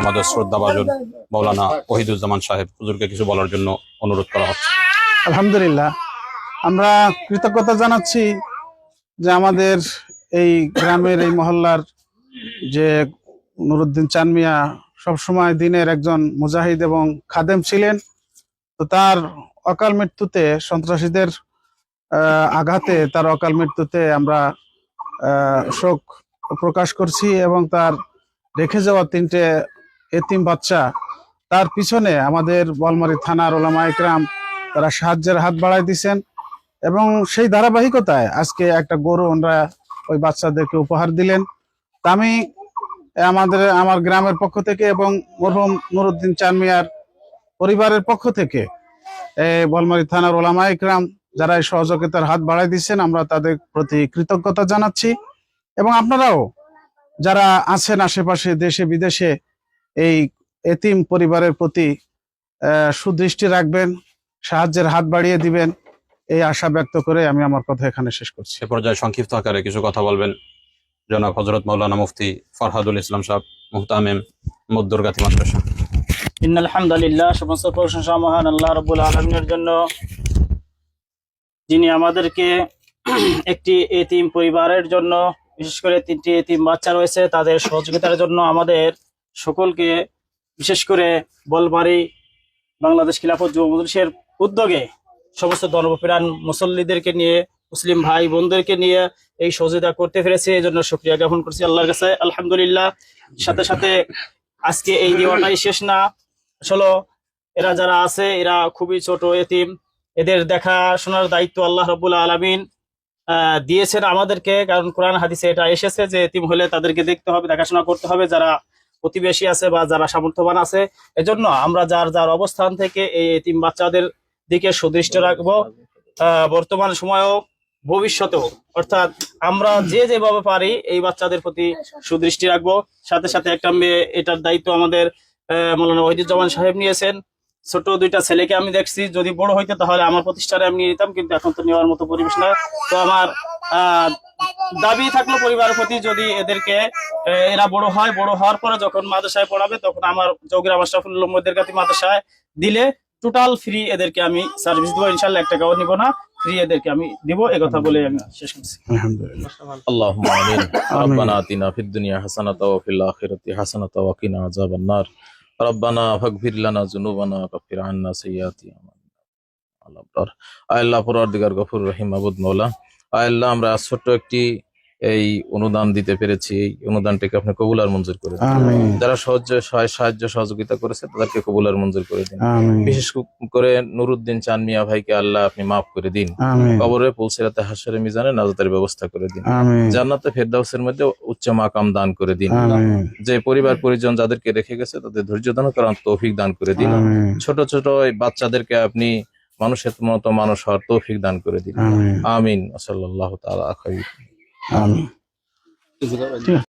আমাদের শ্রদ্ধা শ্রদ্ধাভাজন মৌলানা ওহিদুজ্জামান সাহেব হুজুরকে কিছু বলার জন্য অনুরোধ করা হচ্ছে। আলহামদুলিল্লাহ। আমরা কৃতজ্ঞতা জানাচ্ছি যে আমাদের এই গ্রামের, এই মহল্লার যে নুরুদ্দিন চানমিয়া সবসময় দিনের একজন মুজাহিদ এবং খাদেম ছিলেন, তো তার অকাল মৃত্যুতে সন্ত্রাসীদের আঘাতে তার অকাল মৃত্যুতে আমরা শোক প্রকাশ করছি এবং তার রেখে যাওয়া তিনটে এতিম বাচ্চা, তার পিছনে আমাদের বলমারি থানার ওলামা ইকরাম তারা সাহায্যের হাত বাড়ায় দিছেন এবং সেই ধারাবাহিকতায় আজকে একটা গরু ওনারা ওই বাচ্চাদেরকে উপহার দিলেন। আমি আমাদের, আমার গ্রামের পক্ষ থেকে এবং মরহুম নুরুদ্দিন চানমিয়ার পরিবারের পক্ষ থেকে বলমারি থানার ওলামা ইকরাম যারা এই সহযোগিতার হাত বাড়ায় দিচ্ছেন আমরা তাদের প্রতি কৃতজ্ঞতা জানাচ্ছি। এবং আপনারাও যারা আছেন আশেপাশে দেশে বিদেশে এই এতিম পরিবারের প্রতি আহ, সুদৃষ্টি রাখবেন সাহায্যের হাত বাড়িয়ে দিবেন। এই আশা ব্যক্ত করে আমি আমার কথা এখানে শেষ করছি। সে পর্যায়ে সংক্ষিপ্ত আকারে কিছু কথা বলবেন জনাব হজরত মৌলানা মুফতি ফরহাদুল ইসলাম সাহেব মুহতামিম মুদ্দুরগাতি মাদ্রাসা। ইন আলহামদুলিল্লাহ সমস্ত প্রশংসা মহান আল্লাহ রব্বুল আলমিনের জন্য। যিনি আমাদেরকে একটি এতিম পরিবারের জন্য বিশেষ করে তিনটি এতিম বাচ্চা রয়েছে তাদের সহযোগিতার জন্য আমাদের সকলকে বিশেষ করে বলমারি বাংলাদেশ খিলাফত যুব মজলিসের উদ্যোগে সমস্ত ধর্মপ্রাণ মুসল্লিদেরকে নিয়ে, মুসলিম ভাই বোনদেরকে নিয়ে এই সহযোগিতা করতে পেরেছে। এই জন্য শুক্রিয়া জ্ঞাপন করছি আল্লাহর কাছে। আলহামদুলিল্লাহ। সাথে সাথে আজকে এই দেওয়াটাই শেষ না। আসলে এরা যারা আছে, এরা খুবই ছোট এতিম। এদের দেখাশোনার দায়িত্ব আল্লাহ রবুল্লা আলমিন দিয়েছেন আমাদেরকে। কারণ কোরআন হাদিসে এটা এসেছে যে এতিম হলে তাদেরকে দেখতে হবে, দেখাশোনা করতে হবে। যারা প্রতিবেশী আছে বা যারা সামর্থ্যবান আছে, এজন্য আমরা যার যার অবস্থান থেকে এই এতিম বাচ্চাদের দিকে সুদৃষ্ট রাখব। বর্তমান সময়েও, ভবিষ্যতেও। অর্থাৎ আমরা যে যেভাবে পারি এই বাচ্চাদের প্রতি সুদৃষ্টি রাখব। সাথে সাথে একটা মেয়ে, এটার দায়িত্ব আমাদের মৌলানা ওহিদুজ্জামান সাহেব নিয়েছেন। ছোট দুইটা ছেলেকে আমি দেখছি, যদি বড় হইতো তাহলে আমার প্রতিষ্ঠানে আমি নিয়ে নিতাম, কিন্তু এখন তো নেওয়ার মতো পরিবেশ না। তো আমার দাবি থাকল পরিবার প্রতি যদি এদেরকে এরা বড় হয় বড় হওয়ার পরে যখন মাদ্রাসায় পড়াবে তখন আমার জৌগিরা মাস্টাফুল কাছে মাদ্রাসায় দিলে টোটাল ফ্রি এদেরকে আমি সার্ভিস দিব ইনশাল্লাহ এক টাকাও নিব না ফ্রি গফুর রহিম আবুদ মৌলা আল্লাহ আমরা ছোট্ট একটি এই অনুদান দিতে পেরেছি। এই অনুদানটাকে আপনি কবুল আর মঞ্জুর করে দিন। যারা সাহায্য সহায় সাহায্য সহযোগিতা করেছে তাদেরকে কবুল আর মঞ্জুর করে দিন। বিশেষ করে নুরুদ্দিন চান মিয়া ভাইকে আল্লাহ আপনি মাফ করে দিন। কবরে পৌঁছেরাতে হাসরে মিজানে নাজাতের ব্যবস্থা করে দিন। জান্নাতে ফেরদাউসের মধ্যে উচ্চ মাকাম দান করে দিন। যে পরিবার পরিজন যাদেরকে রেখে গেছে তাদের ধৈর্য দান করার তৌফিক দান করে দিন। ছোট ছোট বাচ্চাদেরকে আপনি মানুষের মতো মানুষ হওয়ার তৌফিক দান করে দিন। আমিন। আমিন। তালা আমিন। ঠিক আছে।